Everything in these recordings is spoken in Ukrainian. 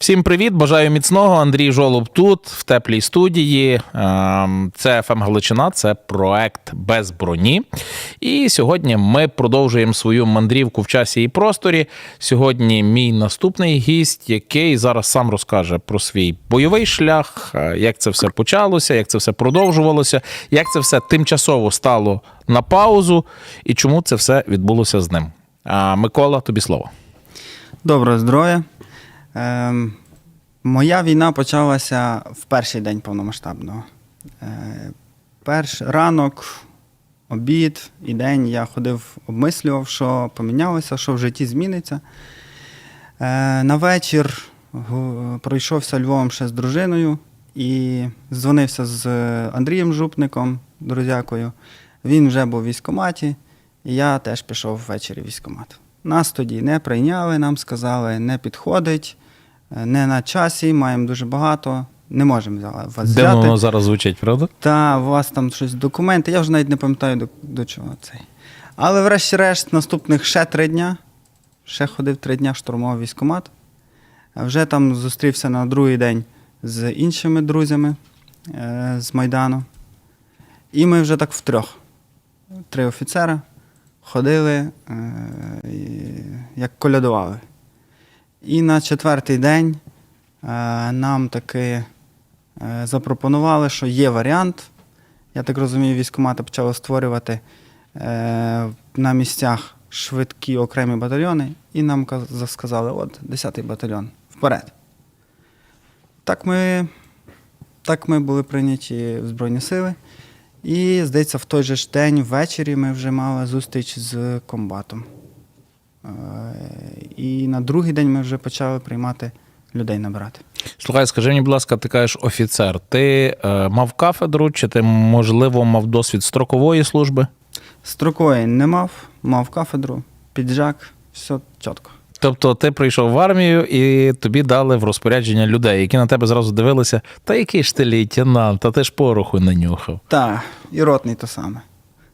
Всім привіт! Бажаю міцного. Андрій Жолоб тут, в теплій студії. Ем, Це ФМ Галичина, це проект без броні. І сьогодні ми продовжуємо свою мандрівку в часі і просторі. Сьогодні мій наступний гість, який зараз сам розкаже про свій бойовий шлях, е, як це все почалося, як це все продовжувалося, як це все тимчасово стало на паузу і чому це все відбулося з ним. Микола, тобі слово. Доброго здоров'я. Ем, моя війна почалася в перший день повномасштабного. Е, ранок, обід і день я ходив, обмислював, що помінялося, що в житті зміниться. Е, на вечір пройшовся Львовом ще з дружиною і дзвонився з Андрієм Жупником, друзякою. Він вже був в військкоматі, і я теж пішов ввечері в військкомат. Нас тоді не прийняли, нам сказали, не підходить, не на часі, маємо дуже багато, не можемо вас Де взяти. воно зараз звучить, правда? Та у вас там щось документи, я вже навіть не пам'ятаю до, до чого цей. Але врешті-решт, наступних ще три дня, ще ходив три дня, штурмував військкомат. Вже там зустрівся на другий день з іншими друзями е, з Майдану. І ми вже так втрьох, три офіцера, ходили, е, як колядували. І на четвертий день е, нам таки е, запропонували, що є варіант. Я так розумію, військкомати почали створювати е, на місцях швидкі окремі батальйони, і нам каз- сказали, от 10-й батальйон, вперед. Так ми, так ми були прийняті в Збройні Сили. І, здається, в той же ж день ввечері ми вже мали зустріч з комбатом. Е, І на другий день ми вже почали приймати людей набирати. Слухай, скажи мені, будь ласка, ти кажеш офіцер. Ти е, мав кафедру, чи ти, можливо, мав досвід строкової служби? Строкої не мав, мав кафедру, піджак, все чітко. Тобто ти прийшов в армію і тобі дали в розпорядження людей, які на тебе зразу дивилися, та який ж ти лейтенант, та ти ж пороху не нюхав. Так, і ротний то саме.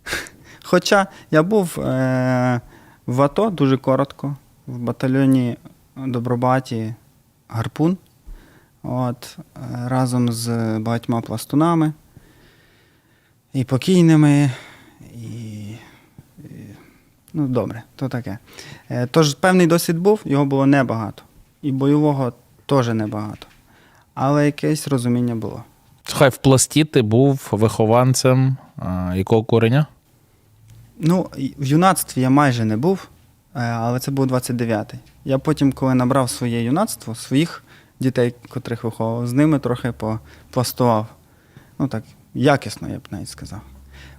Хоча я був е- в АТО дуже коротко, в батальйоні Добробаті Гарпун. От, е, разом з багатьма пластунами і покійними, і, ну, добре, то таке. Е, Тож певний досвід був, його було небагато. І бойового теж небагато. Але якесь розуміння було. Слухай, в пласті ти був вихованцем а, якого кореня? Ну, в юнацтві я майже не був, е, але це був 29-й. Я потім, коли набрав своє юнацтво, своїх дітей, котрих виховував, з ними трохи попластував. Ну так, якісно, я б навіть сказав.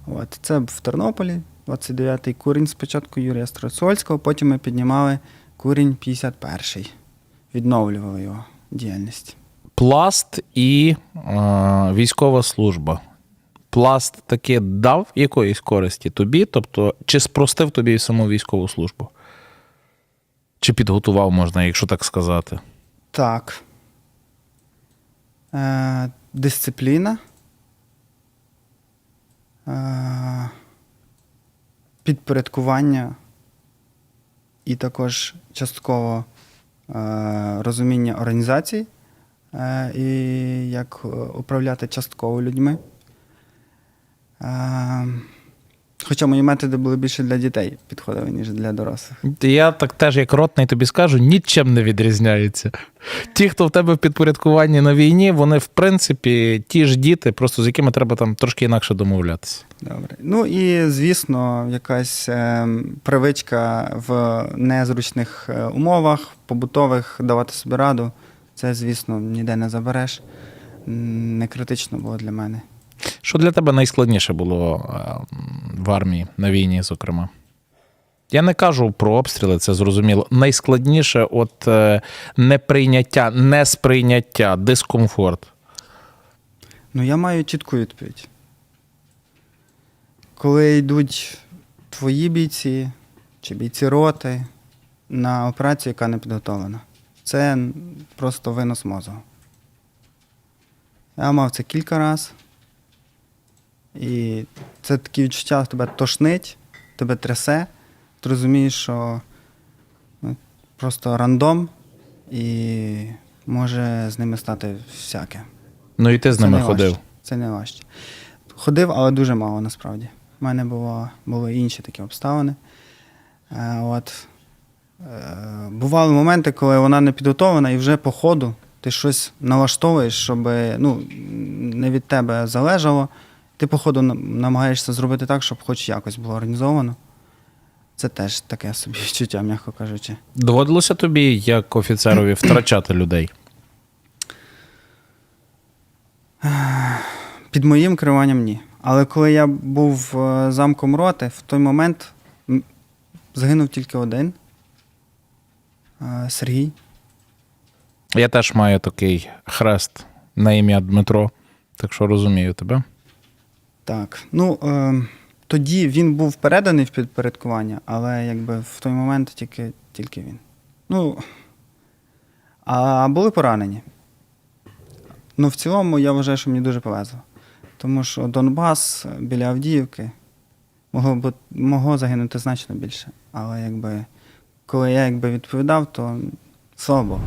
От. Це в Тернополі, 29-й курінь спочатку Юрія Страцольського, потім ми піднімали курінь 51-й. Відновлювали його діяльність. Пласт і е, військова служба. Пласт таки дав якоїсь користі тобі, тобто, чи спростив тобі саму військову службу? Чи підготував, можна, якщо так сказати? Так. Е, дисципліна. Е, підпорядкування і також частково е, розуміння організації е, і як е, управляти частково людьми. Е, хоча мої методи були більше для дітей підходили, ніж для дорослих. Я так теж, як ротний, тобі скажу, нічим не відрізняється. Ті, хто в тебе в підпорядкуванні на війні, вони, в принципі, ті ж діти, просто з якими треба там трошки інакше домовлятися. Добре. Ну і звісно, якась е, привичка в незручних е, умовах, побутових давати собі раду. Це, звісно, ніде не забереш. Не критично було для мене. Що для тебе найскладніше було е, в армії на війні, зокрема? Я не кажу про обстріли, це зрозуміло. Найскладніше от е, неприйняття, несприйняття, дискомфорт. Ну, я маю чітку відповідь. Коли йдуть твої бійці чи бійці роти на операцію, яка не підготовлена, це просто винос мозку. Я мав це кілька разів. І це такі відчуття, тебе тошнить, тебе трясе. Ти розумієш, що ну, просто рандом, і може з ними стати всяке. Ну і ти з ними не ходив. важче. Це не важче. Ходив, але дуже мало насправді. У мене було, були інші такі обставини. Е, от. Е, бували моменти, коли вона не підготовлена, і вже по ходу ти щось налаштовуєш, щоб ну, не від тебе залежало. Ти, по ходу, нам- намагаєшся зробити так, щоб хоч якось було організовано. Це теж таке собі відчуття, м'яко кажучи. Доводилося тобі, як офіцерові, втрачати людей. Під моїм керуванням ні. Але коли я був е, замком роти, в той момент загинув тільки один е, Сергій. Я теж маю такий хрест на ім'я Дмитро, так що розумію тебе. Так. Ну, е, тоді він був переданий в підпорядкування, але якби в той момент тільки, тільки він. Ну, а були поранені. Ну, в цілому, я вважаю, що мені дуже повезло. Тому що Донбас е, біля Авдіївки могло, могло загинути значно більше. Але якби, коли я якби відповідав, то слава.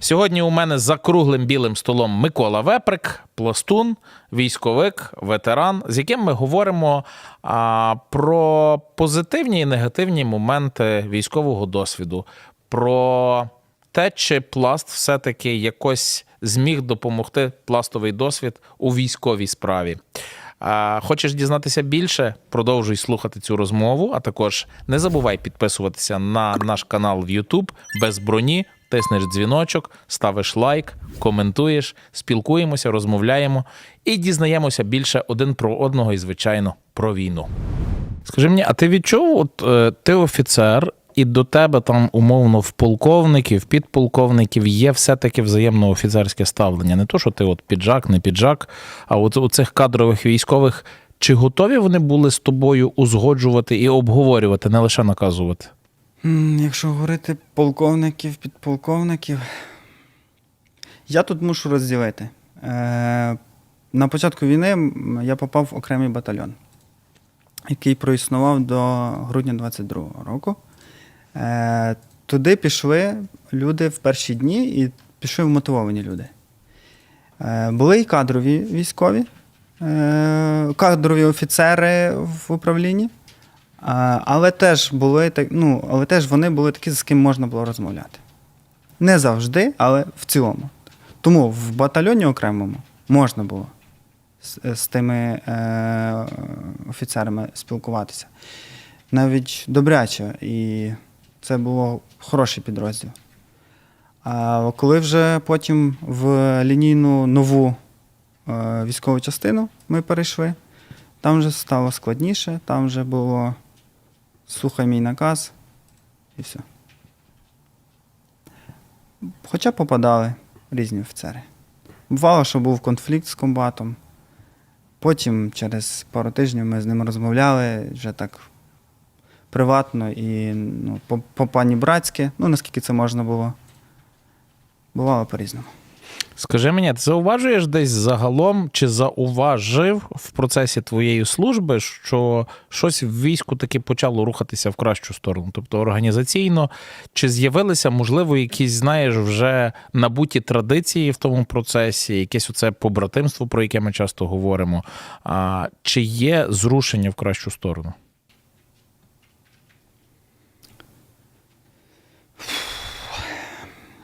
Сьогодні у мене за круглим білим столом Микола Веприк, пластун, військовик, ветеран, з яким ми говоримо а, про позитивні і негативні моменти військового досвіду, про те, чи пласт все-таки якось зміг допомогти пластовий досвід у військовій справі. Хочеш дізнатися більше? Продовжуй слухати цю розмову. А також не забувай підписуватися на наш канал в YouTube без броні. Тиснеш дзвіночок, ставиш лайк, коментуєш, спілкуємося, розмовляємо і дізнаємося більше один про одного і, звичайно, про війну. Скажи мені, а ти відчув, от е, ти офіцер, і до тебе там умовно в полковників, підполковників є все-таки взаємно офіцерське ставлення. Не то, що ти от піджак, не піджак, а от у цих кадрових військових. Чи готові вони були з тобою узгоджувати і обговорювати, не лише наказувати? Якщо говорити полковників, підполковників, я тут мушу розділити. Е, на початку війни я попав в окремий батальйон, який проіснував до грудня 22-го року. Е, туди пішли люди в перші дні і пішли вмотивовані люди. Е, були і кадрові військові, кадрові офіцери в управлінні. Але теж були так, ну, але теж вони були такі, з ким можна було розмовляти. Не завжди, але в цілому. Тому в батальйоні окремому можна було з, з тими е, офіцерами спілкуватися. Навіть добряче, і це було хороший підрозділ. А коли вже потім в лінійну нову е, військову частину ми перейшли, там вже стало складніше, там вже було слухай мій наказ і все. Хоча попадали різні офіцери. Бувало, що був конфлікт з комбатом. Потім, через пару тижнів, ми з ним розмовляли вже так приватно і ну, по, по пані братськи, ну наскільки це можна було. Бувало по-різному. Скажи мені, ти зауважуєш десь загалом, чи зауважив в процесі твоєї служби, що щось в війську таки почало рухатися в кращу сторону? Тобто організаційно, чи з'явилися, можливо, якісь, знаєш, вже набуті традиції в тому процесі, якесь оце побратимство, про яке ми часто говоримо? А, чи є зрушення в кращу сторону?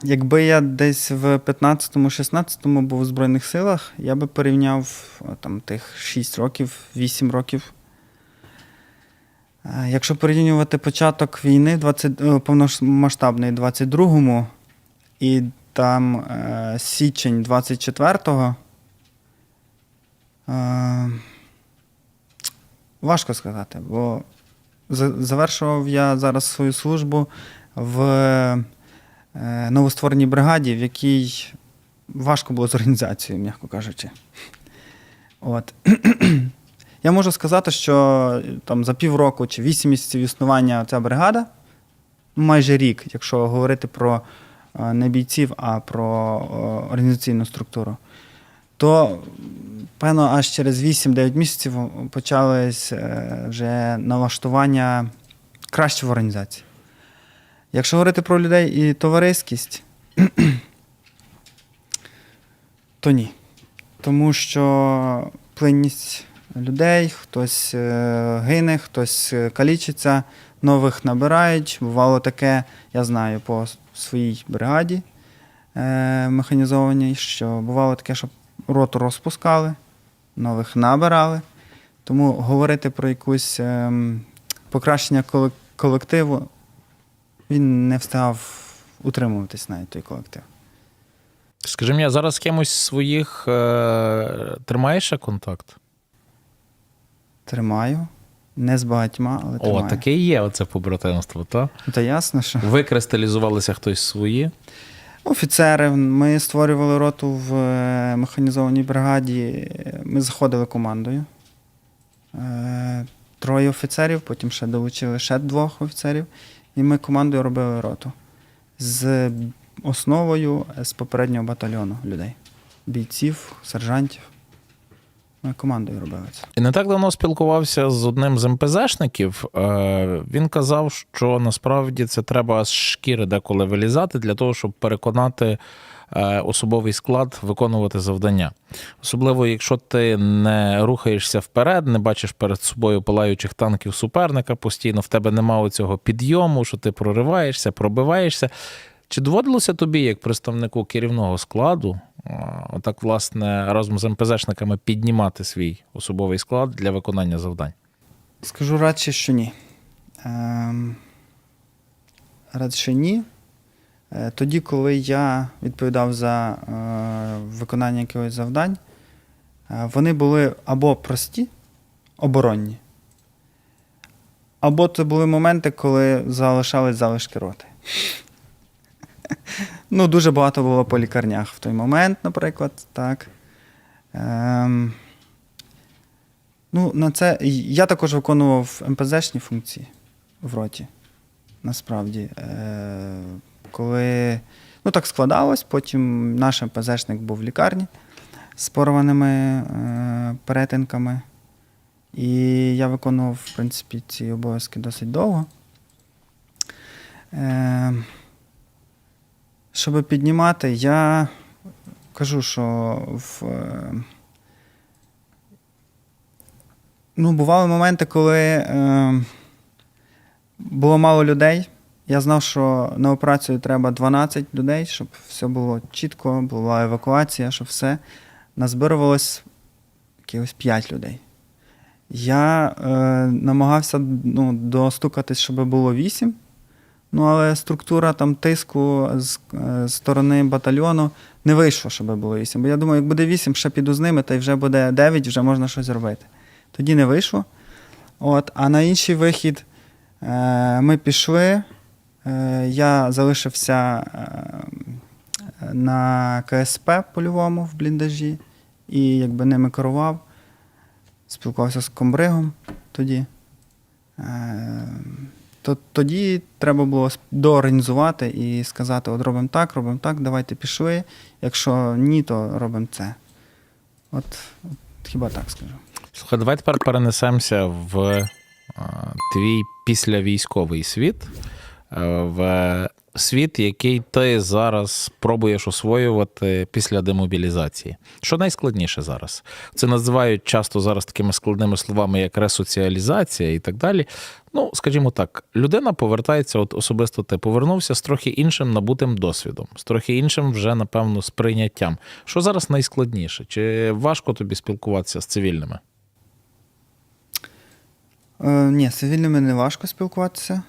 Якби я десь в 15-16 був у Збройних силах, я би порівняв там, тих 6 років, 8 років. Е, Якщо порівнювати початок війни 20, е, повномасштабної 22-му і там е, січень 24-го, е, важко сказати, бо завершував я зараз свою службу в новоствореній бригаді, в якій важко було з організацією, м'яко кажучи. От. Я можу сказати, що там за півроку чи вісім місяців існування ця бригада, майже рік, якщо говорити про е, не бійців, а про е, організаційну структуру, то певно аж через 8-9 місяців почались е, вже налаштування краще в організації. Якщо говорити про людей і товариськість, то ні. Тому що плинність людей, хтось е, гине, хтось е, калічиться, нових набирають. Бувало таке, я знаю, по своїй бригаді е, механізованій, що бувало таке, що роту розпускали, нових набирали. Тому говорити про якусь ем, покращення колективу він не встигав утримуватись навіть той колектив. Скажи мені, а зараз з кимось з своїх е, тримаєш ще контакт? Тримаю. Не з багатьма, але тримаю. О, таке і є оце побратимство, так? Ну, Та ясно, що Викристалізувалися хтось свої. офіцери. Ми створювали роту в е, механізованій бригаді. Ми заходили командою. Е, Троє офіцерів, потім ще долучили ще двох офіцерів, і ми командою робили роту з основою з попереднього батальйону людей. Бійців, сержантів. Ми командою робили це. Не так давно спілкувався з одним з МПЗшників. Е, Він казав, що насправді це треба з шкіри деколи вилізати для того, щоб переконати особовий склад виконувати завдання. Особливо, якщо ти не рухаєшся вперед, не бачиш перед собою палаючих танків суперника постійно, в тебе немає цього підйому, що ти прориваєшся, пробиваєшся. Чи доводилося тобі, як представнику керівного складу, а, отак, власне, разом з МПЗшниками піднімати свій особовий склад для виконання завдань? Скажу радше, що ні. Ем, радше ні. Е, Тоді, коли я відповідав за е, виконання якихось завдань, е, вони були або прості, оборонні, або це були моменти, коли залишались залишки роти. Ну, дуже багато було по лікарнях в той момент, наприклад, так. Ем, Ну, на це я також виконував МПЗшні функції в роті. Насправді. Е, коли ну, так складалось, потім наш МПЗшник був в лікарні з порваними е, перетинками. І я виконував, в принципі, ці обов'язки досить довго. Е, щоб піднімати, я кажу, що в. е, Ну, бували моменти, коли е, було мало людей. Я знав, що на операцію треба 12 людей, щоб все було чітко, була евакуація, щоб все. Назбирувалось якихось 5 людей. Я е, намагався ну, достукатись, щоб було 8. Ну, але структура там тиску з, е, сторони батальйону не вийшло, щоб було 8. Бо я думаю, як буде 8, ще піду з ними, та й вже буде 9, вже можна щось зробити. Тоді не вийшло. От, а на інший вихід е, ми пішли. Е, я залишився е, на КСП польовому в бліндажі і якби ними керував. Спілкувався з комбригом тоді. Е, то, тоді треба було доорганізувати і сказати: от робимо так, робимо так, давайте пішли. Якщо ні, то робимо це. От, от хіба так скажу. Слухай, давай тепер перенесемося в твій післявійськовий світ, в світ, який ти зараз пробуєш освоювати після демобілізації. Що найскладніше зараз? Це називають часто зараз такими складними словами, як ресоціалізація і так далі. Ну, скажімо так, людина повертається, от особисто ти повернувся з трохи іншим набутим досвідом, з трохи іншим вже, напевно, сприйняттям. Що зараз найскладніше? Чи важко тобі спілкуватися з цивільними? Е, ні, з цивільними не важко спілкуватися.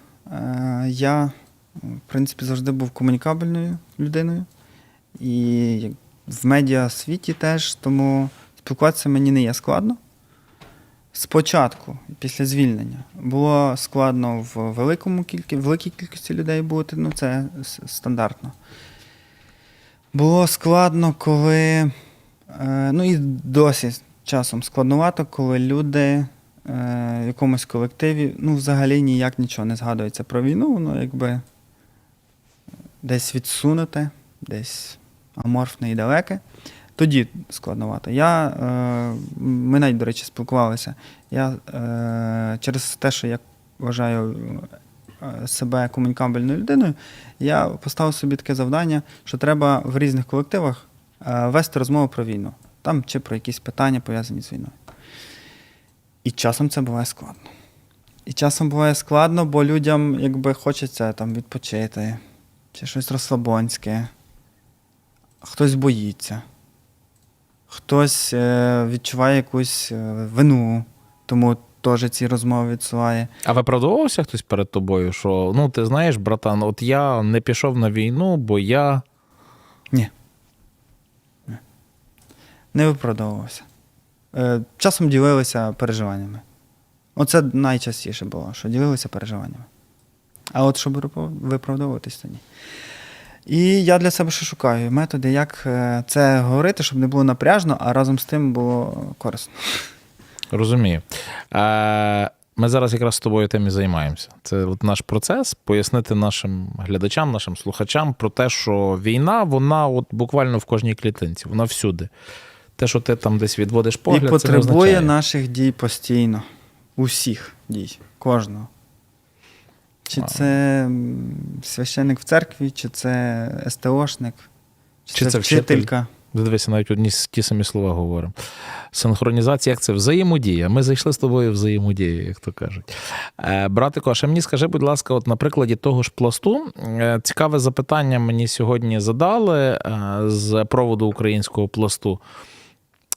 Е, я, в принципі, завжди був комунікабельною людиною. І в медіасвіті теж, тому спілкуватися мені не є складно. Спочатку, після звільнення, було складно в великому кількості, великій кількості людей бути, ну це стандартно. Було складно, коли. Е, ну і досі часом складновато, коли люди е, в якомусь колективі ну, взагалі ніяк нічого не згадується про війну, воно якби десь відсунуте, десь аморфне і далеке. Тоді складновато. Я, е, ми навіть, до речі, спілкувалися. Я е, через те, що я вважаю е, себе комунікабельною людиною, я поставив собі таке завдання, що треба в різних колективах е, вести розмову про війну. Там чи про якісь питання пов'язані з війною. І часом це буває складно. І часом буває складно, бо людям якби хочеться там відпочити, чи щось розслабонське. Хтось боїться, хтось е, відчуває якусь е, вину, тому теж ці розмови відсуває. А виправдовувався хтось перед тобою, що ну ти знаєш, братан, от я не пішов на війну, бо я. Ні. Ні. Не виправдовувався. Е, часом ділилися переживаннями. Оце найчастіше було, що ділилися переживаннями. А от щоб виправдовуватись, то ні. І я для себе ще шукаю методи, як е, це говорити, щоб не було напряжно, а разом з тим було корисно. Розумію. Е, ми зараз якраз з тобою тим і займаємося. Це от наш процес пояснити нашим глядачам, нашим слухачам про те, що війна, вона от буквально в кожній клітинці, вона всюди. Те, що ти там десь відводиш погляд, І це не потребує означає. наших дій постійно. Усіх дій, кожного. Чи Вау. це священник в церкві, чи це СТОшник, чи, Чи це, це вчителька. Дивися, навіть одні ті самі слова говоримо. Синхронізація, як це взаємодія. Ми зайшли з тобою в взаємодію, як то кажуть. Е, Братико, а ще мені скажи, будь ласка, от на прикладі того ж пласту, е, цікаве запитання мені сьогодні задали е, з проводу українського пласту.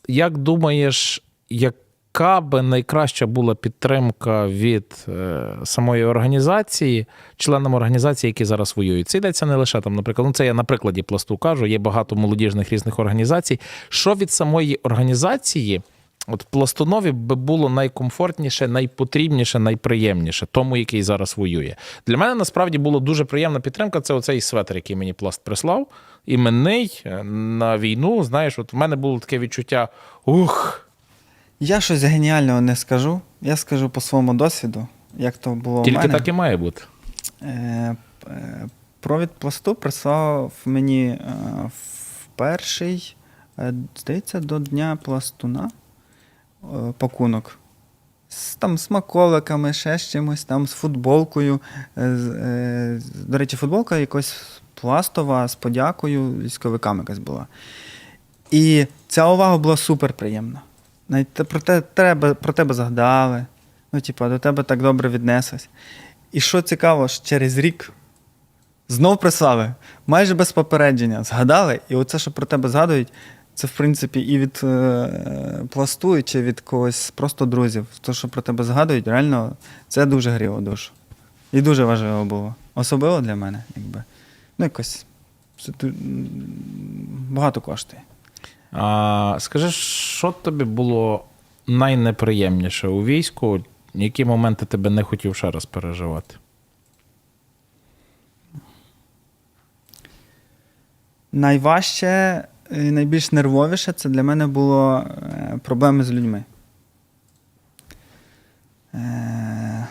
Як думаєш, яка би найкраща була підтримка від е, самої організації, членам організації, які зараз воюють? Це йдеться не лише там, наприклад, ну це я на прикладі пласту кажу, є багато молодіжних різних організацій. Що від самої організації? От пластунові би було найкомфортніше, найпотрібніше, найприємніше, тому, який зараз воює. Для мене насправді була дуже приємна підтримка. Це оцей светр, який мені пласт прислав. Іменний е, на війну. Знаєш, от в мене було таке відчуття: ух, Я щось геніального не скажу. Я скажу по своєму досвіду, як то було тільки в мене. так і має бути. Е, е, Провід пласту прислав мені в перший, здається, до Дня пластуна пакунок. З там смаколиками, ще з чимось, там з футболкою. З- До речі, футболка якось пластова з подякою військовикам якась була. І ця увага була супер приємна. Навіть про, те, про тебе згадали. Ну, типу, до тебе так добре віднеслись. І що цікаво, ж через рік знов прислали, майже без попередження. Згадали, і оце, що про тебе згадують, це, в принципі, і від е, пласту, чи від когось просто друзів. То, що про тебе згадують, реально це дуже гріло душу. І дуже важливо було. Особливо для мене, якби. Ну, якось це багато коштує. А, скажи, що тобі було найнеприємніше у війську? Які моменти тебе не хотів ще раз переживати? Найважче і найбільш нервовіше це для мене було е, проблеми з людьми. Е,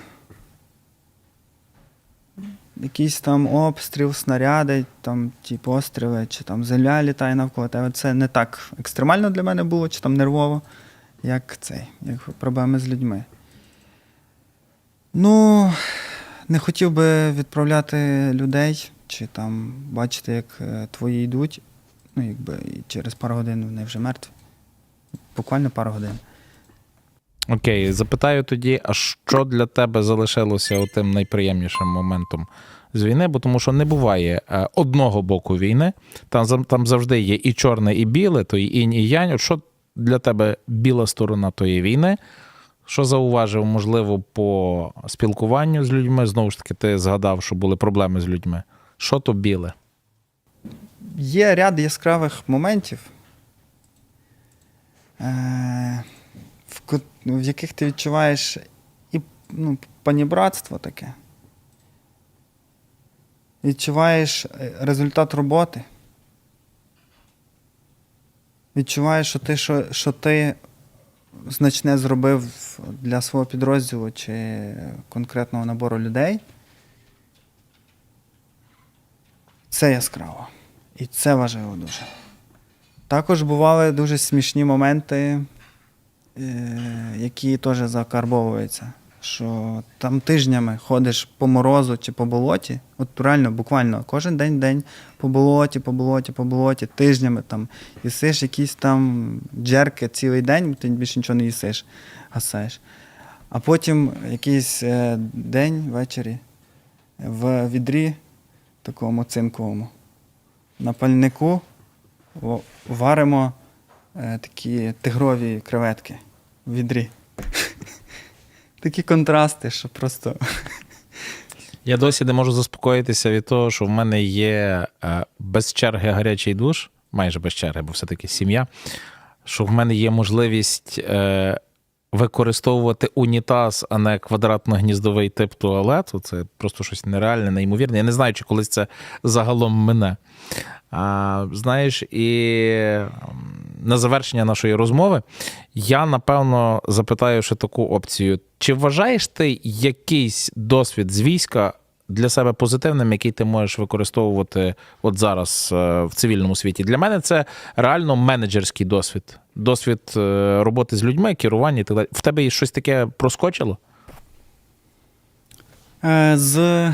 Якийсь там обстріл, снаряди, там ті постріли, чи там земля літає навколо тебе. Це не так екстремально для мене було, чи там нервово, як цей, як проблеми з людьми. Ну, не хотів би відправляти людей, чи там бачити, як е, твої йдуть. Ну, якби і через пару годин вони вже мертві. Буквально пару годин. Окей, запитаю тоді, а що для тебе залишилося тим найприємнішим моментом з війни? Бо тому що не буває е, одного боку війни. Там, там завжди є і чорне, і біле, то і інь, і янь. От що для тебе біла сторона тої війни? Що зауважив, можливо, по спілкуванню з людьми? Знову ж таки, ти згадав, що були проблеми з людьми. Що то біле? Є ряд яскравих моментів, е- в, яких ти відчуваєш і ну, панібратство таке. Відчуваєш е, результат роботи. Відчуваєш, що ти, що, що ти значне зробив для свого підрозділу чи конкретного набору людей. Це яскраво. І це важливо дуже. Також бували дуже смішні моменти, які теж закарбовуються. що там тижнями ходиш по морозу чи по болоті. От реально, буквально кожен день день по болоті, по болоті, по болоті, тижнями там їсиш якісь там джерки цілий день, ти більше нічого не їсиш, гасаєш. А потім якийсь е, день ввечері в відрі такому цинковому на пальнику варимо е, такі тигрові креветки в відрі. Такі контрасти, що просто. Я досі не можу заспокоїтися від того, що в мене є е, без черги гарячий душ, майже без черги, бо все-таки сім'я. Що в мене є можливість е, використовувати унітаз, а не квадратно-гніздовий тип туалету. Це просто щось нереальне, неймовірне. Я не знаю, чи колись це загалом мене. А, знаєш, і на завершення нашої розмови я напевно запитаю ще таку опцію: чи вважаєш ти якийсь досвід з війська для себе позитивним, який ти можеш використовувати от зараз е, в цивільному світі? Для мене це реально менеджерський досвід, досвід е, роботи з людьми, керування і так далі. В тебе щось таке проскочило? Е, З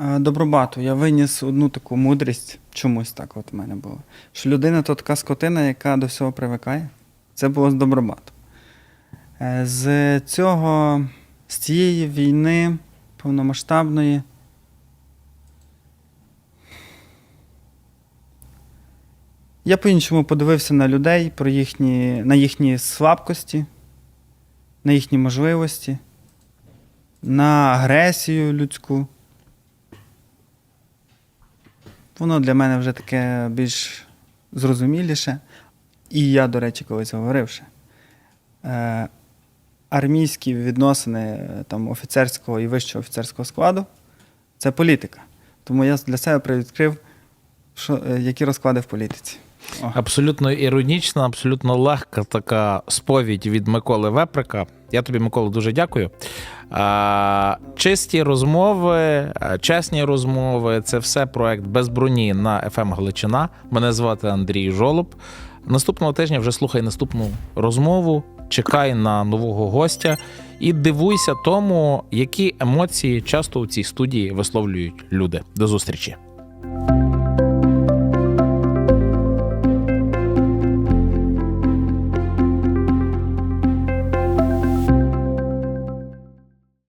Добробату я виніс одну таку мудрість, чомусь так от в мене було. Що людина то така скотина, яка до всього привикає. Це було з Добробату. Е, З цього, з цієї війни повномасштабної. Я по-іншому подивився на людей, про їхні, на їхні слабкості, на їхні можливості на агресію людську. Воно для мене вже таке більш зрозуміліше. І я, до речі, колись говорив ще. Е, армійські відносини е, там, офіцерського і вищого офіцерського складу це політика. Тому я для себе привідкрив, що, е, які розклади в політиці. О. Абсолютно іронічна, абсолютно легка така сповідь від Миколи Веприка. Я тобі, Микола, дуже дякую. Чисті розмови, чесні розмови це все проект без броні на FM Галичина. Мене звати Андрій Жолоб. Наступного тижня вже слухай наступну розмову. Чекай на нового гостя і дивуйся тому, які емоції часто у цій студії висловлюють люди. До зустрічі.